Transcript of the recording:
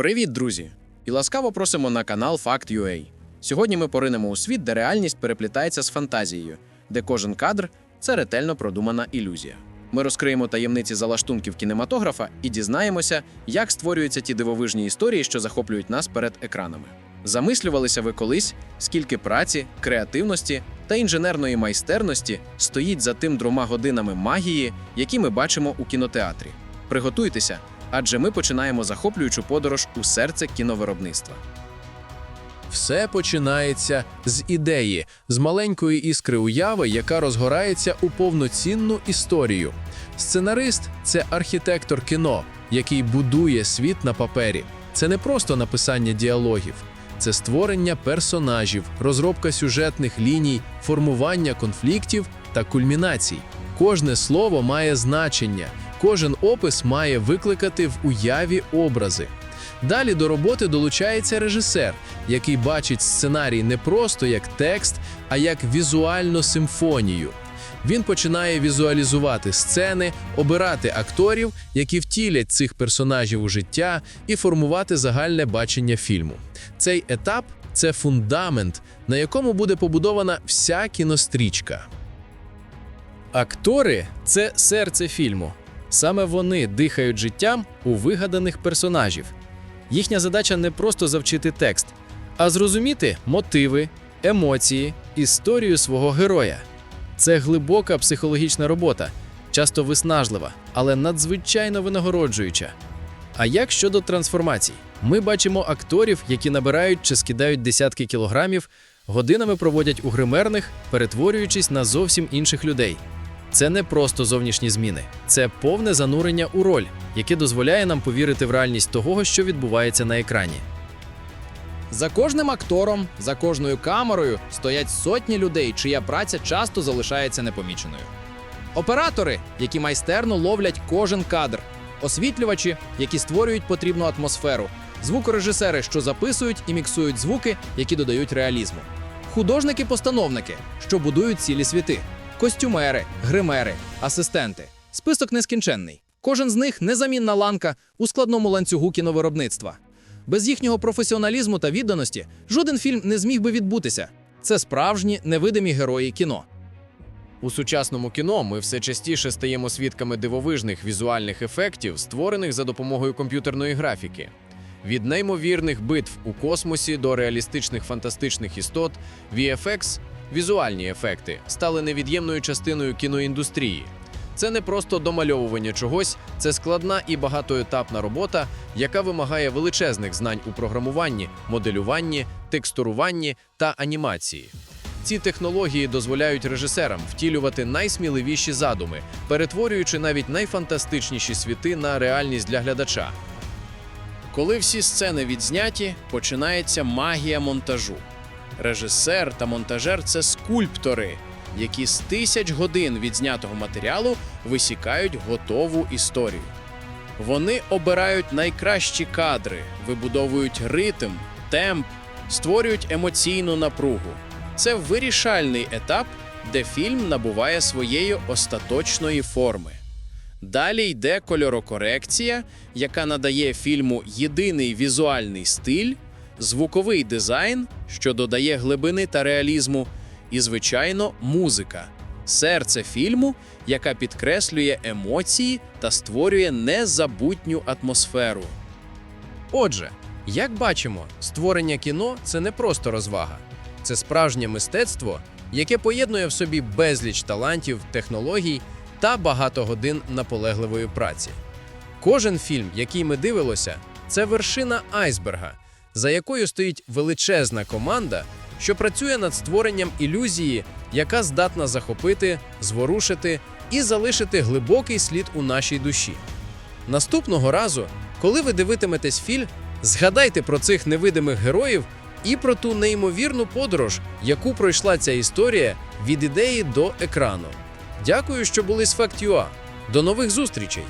Привіт, друзі! І ласкаво просимо на канал Fact.ua. Сьогодні ми поринемо у світ, де реальність переплітається з фантазією, де кожен кадр це ретельно продумана ілюзія. Ми розкриємо таємниці залаштунків кінематографа і дізнаємося, як створюються ті дивовижні історії, що захоплюють нас перед екранами. Замислювалися ви колись, скільки праці, креативності та інженерної майстерності стоїть за тим двома годинами магії, які ми бачимо у кінотеатрі. Приготуйтеся, адже ми починаємо захоплюючу подорож у серце кіновиробництва. Все починається з ідеї, з маленької іскри уяви, яка розгорається у повноцінну історію. Сценарист це архітектор кіно, який будує світ на папері. Це не просто написання діалогів, це створення персонажів, розробка сюжетних ліній, формування конфліктів та кульмінацій. Кожне слово має значення, кожен опис має викликати в уяві образи. Далі до роботи долучається режисер, який бачить сценарій не просто як текст, а як візуальну симфонію. Він починає візуалізувати сцени, обирати акторів, які втілять цих персонажів у життя, і формувати загальне бачення фільму. Цей етап це фундамент, на якому буде побудована вся кінострічка. Актори це серце фільму. Саме вони дихають життям у вигаданих персонажів. Їхня задача не просто завчити текст, а зрозуміти мотиви, емоції, історію свого героя. Це глибока психологічна робота, часто виснажлива, але надзвичайно винагороджуюча. А як щодо трансформацій? Ми бачимо акторів, які набирають чи скидають десятки кілограмів, годинами проводять у гримерних, перетворюючись на зовсім інших людей. Це не просто зовнішні зміни, це повне занурення у роль, яке дозволяє нам повірити в реальність того, що відбувається на екрані. За кожним актором, за кожною камерою стоять сотні людей, чия праця часто залишається непоміченою. Оператори, які майстерно ловлять кожен кадр, освітлювачі, які створюють потрібну атмосферу, звукорежисери, що записують і міксують звуки, які додають реалізму, художники-постановники, що будують цілі світи, костюмери, гримери, асистенти. Список нескінченний. Кожен з них незамінна ланка у складному ланцюгу кіновиробництва. Без їхнього професіоналізму та відданості жоден фільм не зміг би відбутися. Це справжні невидимі герої кіно. У сучасному кіно ми все частіше стаємо свідками дивовижних візуальних ефектів, створених за допомогою комп'ютерної графіки. Від неймовірних битв у космосі до реалістичних фантастичних істот, VFX, візуальні ефекти, стали невід'ємною частиною кіноіндустрії. Це не просто домальовування чогось, це складна і багатоетапна робота, яка вимагає величезних знань у програмуванні, моделюванні, текстуруванні та анімації. Ці технології дозволяють режисерам втілювати найсміливіші задуми, перетворюючи навіть найфантастичніші світи на реальність для глядача. Коли всі сцени відзняті, починається магія монтажу. Режисер та монтажер це скульптори, які з тисяч годин відзнятого матеріалу висікають готову історію. Вони обирають найкращі кадри, вибудовують ритм, темп, створюють емоційну напругу. Це вирішальний етап, де фільм набуває своєї остаточної форми. Далі йде кольорокорекція, яка надає фільму єдиний візуальний стиль, звуковий дизайн, що додає глибини та реалізму, і, звичайно, музика серце фільму, яка підкреслює емоції та створює незабутню атмосферу. Отже, як бачимо, створення кіно це не просто розвага, це справжнє мистецтво, яке поєднує в собі безліч талантів, технологій та багато годин наполегливої праці. Кожен фільм, який ми дивилися, це вершина айсберга, за якою стоїть величезна команда, що працює над створенням ілюзії, яка здатна захопити, зворушити і залишити глибокий слід у нашій душі. Наступного разу, коли ви дивитиметесь фільм, згадайте про цих невидимих героїв і про ту неймовірну подорож, яку пройшла ця історія від ідеї до екрану. Дякую, що були з Fact.ua. До нових зустрічей!